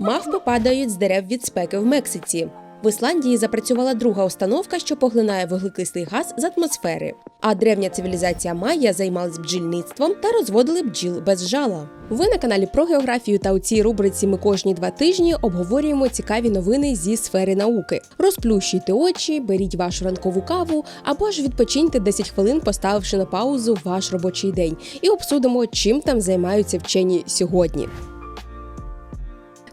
Мавпи падають з дерев від спеки в Мексиці. В Ісландії запрацювала друга установка, що поглинає вуглекислий газ з атмосфери. А древня цивілізація Майя займалась бджільництвом та розводили бджіл без жала. Ви на каналі про географію та у цій рубриці ми кожні два тижні обговорюємо цікаві новини зі сфери науки. Розплющуйте очі, беріть вашу ранкову каву або ж відпочиньте 10 хвилин, поставивши на паузу ваш робочий день, і обсудимо, чим там займаються вчені сьогодні.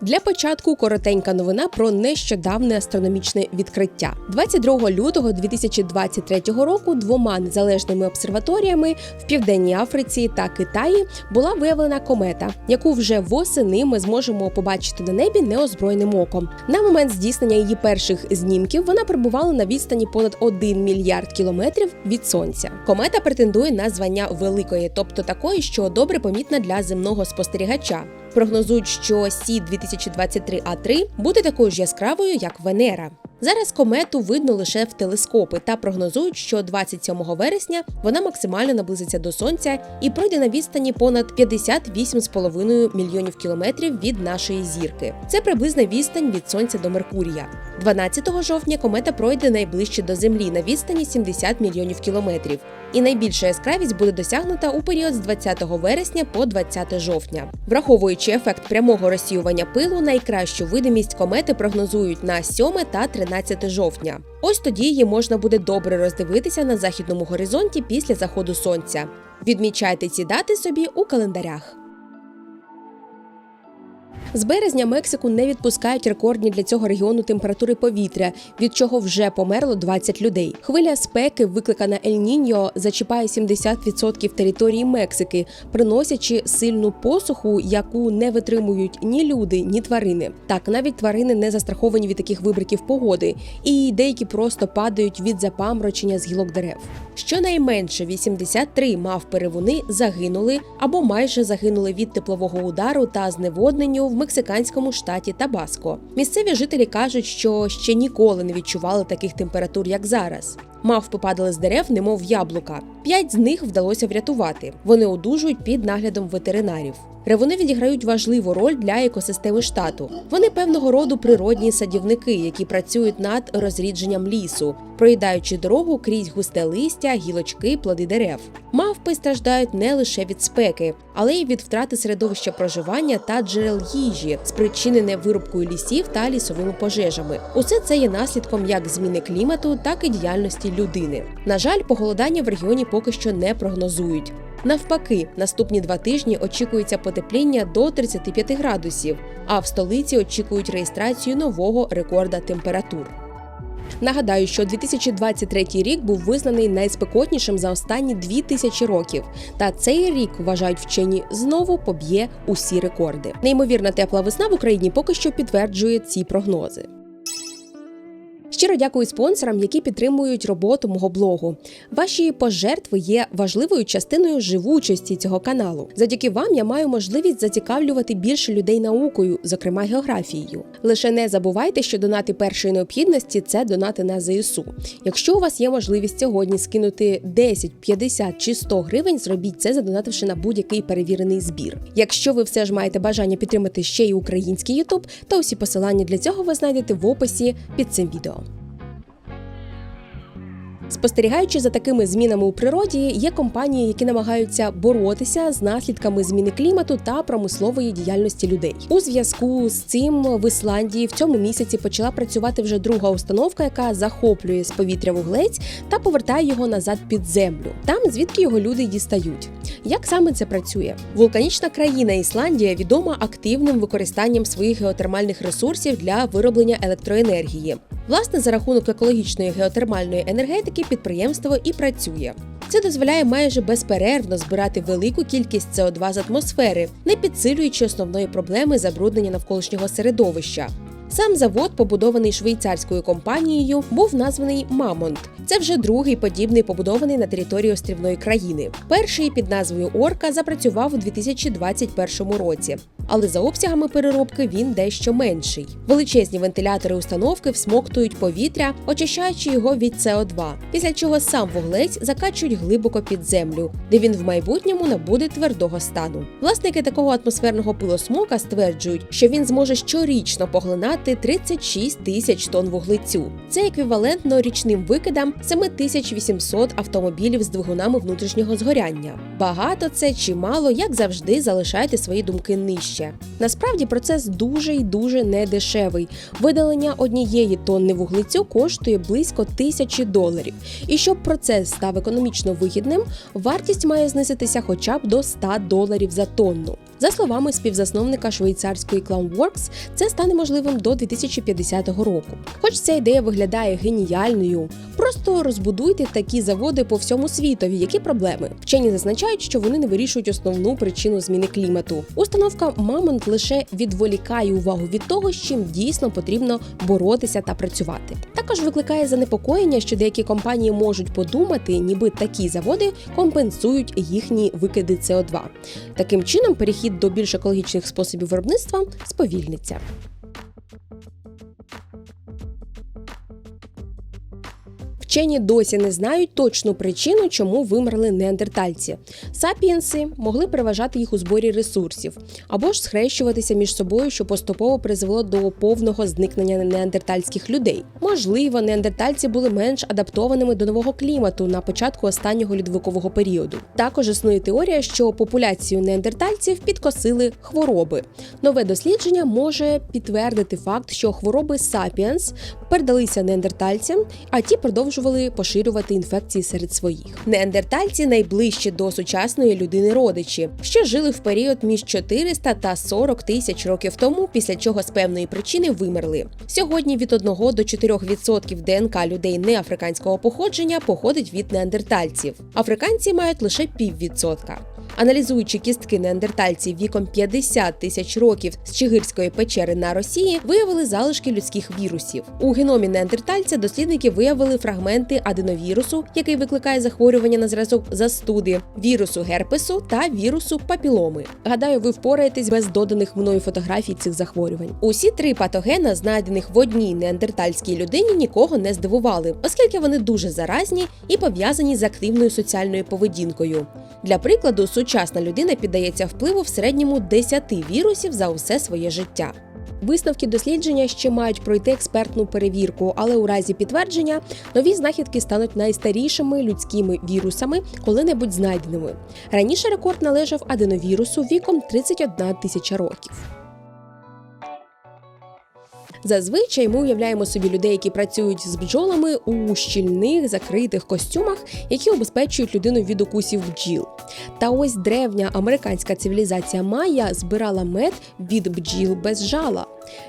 Для початку коротенька новина про нещодавне астрономічне відкриття. 22 лютого 2023 року двома незалежними обсерваторіями в Південній Африці та Китаї була виявлена комета, яку вже восени ми зможемо побачити на небі неозброєним оком. На момент здійснення її перших знімків вона перебувала на відстані понад 1 мільярд кілометрів від сонця. Комета претендує на звання великої, тобто такої, що добре помітна для земного спостерігача. Прогнозують, що Сі 2023 а 3 буде такою ж яскравою, як Венера. Зараз комету видно лише в телескопи та прогнозують, що 27 вересня вона максимально наблизиться до сонця і пройде на відстані понад 58,5 мільйонів кілометрів від нашої зірки. Це приблизна відстань від сонця до Меркурія. 12 жовтня комета пройде найближче до Землі на відстані 70 мільйонів кілометрів. І найбільша яскравість буде досягнута у період з 20 вересня по 20 жовтня. Враховуючи ефект прямого розсіювання пилу, найкращу видимість комети прогнозують на 7 та 13 жовтня. Ось тоді її можна буде добре роздивитися на західному горизонті після заходу сонця. Відмічайте ці дати собі у календарях. З березня Мексику не відпускають рекордні для цього регіону температури повітря, від чого вже померло 20 людей. Хвиля спеки, викликана Ель-Ніньо, зачіпає 70% території Мексики, приносячи сильну посуху, яку не витримують ні люди, ні тварини. Так, навіть тварини не застраховані від таких вибриків погоди, і деякі просто падають від запаморочення з гілок дерев. Щонайменше 83 мавпи-ревуни загинули або майже загинули від теплового удару та зневодненню в мексиканському штаті Табаско. Місцеві жителі кажуть, що ще ніколи не відчували таких температур, як зараз. Мавпи падали з дерев, немов яблука. П'ять з них вдалося врятувати. Вони одужують під наглядом ветеринарів. Ревуни відіграють важливу роль для екосистеми штату. Вони певного роду природні садівники, які працюють над розрідженням лісу, проїдаючи дорогу крізь густе листя, гілочки, плоди дерев. Мавпи страждають не лише від спеки, але й від втрати середовища проживання та джерел їжі, спричинене вирубкою лісів та лісовими пожежами. Усе це є наслідком як зміни клімату, так і діяльності людини. На жаль, похолодання в регіоні поки що не прогнозують. Навпаки, наступні два тижні очікується потепління до 35 градусів, а в столиці очікують реєстрацію нового рекорда температур. Нагадаю, що 2023 рік був визнаний найспекотнішим за останні 2000 років. Та цей рік вважають вчені знову поб'є усі рекорди. Неймовірна тепла весна в Україні поки що підтверджує ці прогнози. Щиро дякую спонсорам, які підтримують роботу мого блогу. Ваші пожертви є важливою частиною живучості цього каналу. Завдяки вам я маю можливість зацікавлювати більше людей наукою, зокрема географією. Лише не забувайте, що донати першої необхідності це донати на ЗСУ. Якщо у вас є можливість сьогодні скинути 10, 50 чи 100 гривень, зробіть це, задонативши на будь-який перевірений збір. Якщо ви все ж маєте бажання підтримати ще й український Ютуб, то усі посилання для цього ви знайдете в описі під цим відео. Спостерігаючи за такими змінами у природі, є компанії, які намагаються боротися з наслідками зміни клімату та промислової діяльності людей. У зв'язку з цим в Ісландії в цьому місяці почала працювати вже друга установка, яка захоплює з повітря вуглець та повертає його назад під землю, там звідки його люди дістають. Як саме це працює? Вулканічна країна Ісландія відома активним використанням своїх геотермальних ресурсів для вироблення електроенергії. Власне, за рахунок екологічної геотермальної енергетики підприємство і працює. Це дозволяє майже безперервно збирати велику кількість СО2 з атмосфери, не підсилюючи основної проблеми забруднення навколишнього середовища. Сам завод, побудований швейцарською компанією, був названий Мамонт. Це вже другий подібний побудований на території острівної країни. Перший під назвою Орка запрацював у 2021 році. Але за обсягами переробки він дещо менший. Величезні вентилятори установки всмоктують повітря, очищаючи його від СО2, після чого сам вуглець закачують глибоко під землю, де він в майбутньому набуде твердого стану. Власники такого атмосферного пилосмока стверджують, що він зможе щорічно поглинати 36 тисяч тонн вуглецю. Це еквівалентно річним викидам 7800 автомобілів з двигунами внутрішнього згоряння. Багато це чи мало, як завжди, залишайте свої думки нижче. Насправді процес дуже і дуже недешевий. Видалення однієї тонни вуглецю коштує близько тисячі доларів. І щоб процес став економічно вигідним, вартість має знизитися хоча б до 100 доларів за тонну. За словами співзасновника швейцарської Clownworks, це стане можливим до 2050 року. Хоч ця ідея виглядає геніальною, просто розбудуйте такі заводи по всьому світові. Які проблеми? Вчені зазначають, що вони не вирішують основну причину зміни клімату. Установка Мамонт лише відволікає увагу від того, з чим дійсно потрібно боротися та працювати. Також викликає занепокоєння, що деякі компанії можуть подумати, ніби такі заводи компенсують їхні викиди СО2. Таким чином, перехід до більш екологічних способів виробництва сповільниться. Вчені досі не знають точну причину, чому вимерли неандертальці. Сапіенси могли переважати їх у зборі ресурсів або ж схрещуватися між собою, що поступово призвело до повного зникнення неандертальських людей. Можливо, неандертальці були менш адаптованими до нового клімату на початку останнього льодовикового періоду. Також існує теорія, що популяцію неандертальців підкосили хвороби. Нове дослідження може підтвердити факт, що хвороби сапіенс передалися неандертальцям, а ті продовжували поширювати інфекції серед своїх. Неандертальці найближчі до сучасної людини родичі, що жили в період між 400 та 40 тисяч років тому, після чого з певної причини вимерли. Сьогодні від 1 до 4% ДНК людей неафриканського походження походить від неандертальців. Африканці мають лише піввідсотка. Аналізуючи кістки неандертальців віком 50 тисяч років з Чигирської печери на Росії, виявили залишки людських вірусів. У геномі неандертальця дослідники виявили фрагменти аденовірусу, який викликає захворювання на зразок застуди, вірусу герпесу та вірусу папіломи. Гадаю, ви впораєтесь без доданих мною фотографій цих захворювань. Усі три патогена, знайдених в одній неандертальській людині, нікого не здивували, оскільки вони дуже заразні і пов'язані з активною соціальною поведінкою. Для прикладу, сучасна людина піддається впливу в середньому 10 вірусів за усе своє життя. Висновки дослідження ще мають пройти експертну перевірку, але у разі підтвердження нові знахідки стануть найстарішими людськими вірусами, коли-небудь знайденими. Раніше рекорд належав аденовірусу віком 31 тисяча років. Зазвичай ми уявляємо собі людей, які працюють з бджолами у щільних закритих костюмах, які обезпечують людину від укусів бджіл. Та ось древня американська цивілізація Майя збирала мед від бджіл без жала.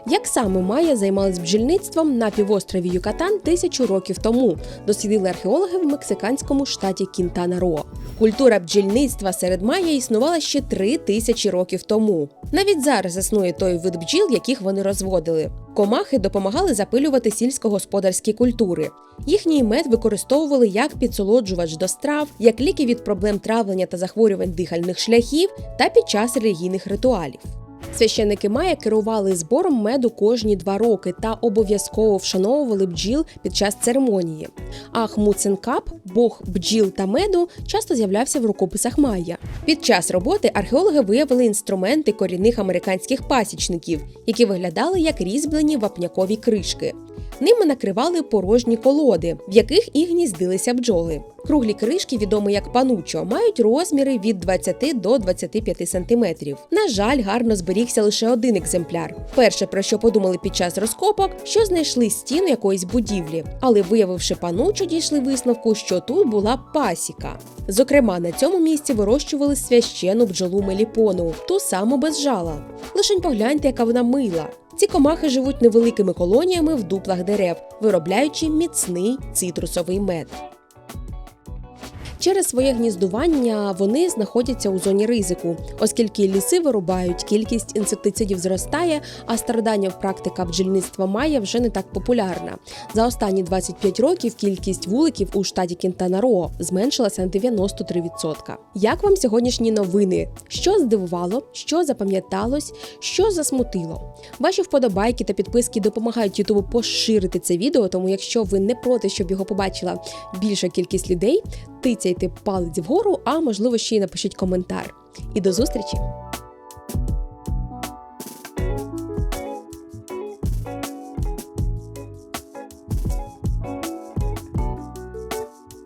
Як саме Майя займалась бджільництвом на півострові Юкатан тисячу років тому, дослідили археологи в мексиканському штаті Кінтана Роо. Культура бджільництва серед Майя існувала ще три тисячі років тому. Навіть зараз існує той вид бджіл, яких вони розводили. Комахи допомагали запилювати сільськогосподарські культури. Їхній мед використовували як підсолоджувач до страв, як ліки від проблем травлення та захворювань дихальних шляхів та під час релігійних ритуалів. Священники Майя керували збором меду кожні два роки та обов'язково вшановували бджіл під час церемонії. Ахмуценкап, бог бджіл та меду, часто з'являвся в рукописах Майя. Під час роботи археологи виявили інструменти корінних американських пасічників, які виглядали як різьблені вапнякові кришки. Ними накривали порожні колоди, в яких і гніздилися бджоли. Круглі кришки, відомі як панучо, мають розміри від 20 до 25 сантиметрів. На жаль, гарно зберігся лише один екземпляр. Перше, про що подумали під час розкопок, що знайшли стіну якоїсь будівлі, але виявивши панучо, дійшли висновку, що тут була пасіка. Зокрема, на цьому місці вирощували священу бджолу меліпону, ту саму без жала. Лишень погляньте, яка вона мила. Ці комахи живуть невеликими колоніями в дуплах дерев, виробляючи міцний цитрусовий мед. Через своє гніздування вони знаходяться у зоні ризику, оскільки ліси вирубають, кількість інсектицидів зростає, а стародання практика бджільництва має вже не так популярна. За останні 25 років кількість вуликів у штаті Кінтана-Роо зменшилася на 93%. Як вам сьогоднішні новини? Що здивувало, що запам'яталось, що засмутило? Ваші вподобайки та підписки допомагають Ютубу поширити це відео, тому якщо ви не проти, щоб його побачила більша кількість людей, тицяйте палець вгору, а можливо ще й напишіть коментар. І до зустрічі!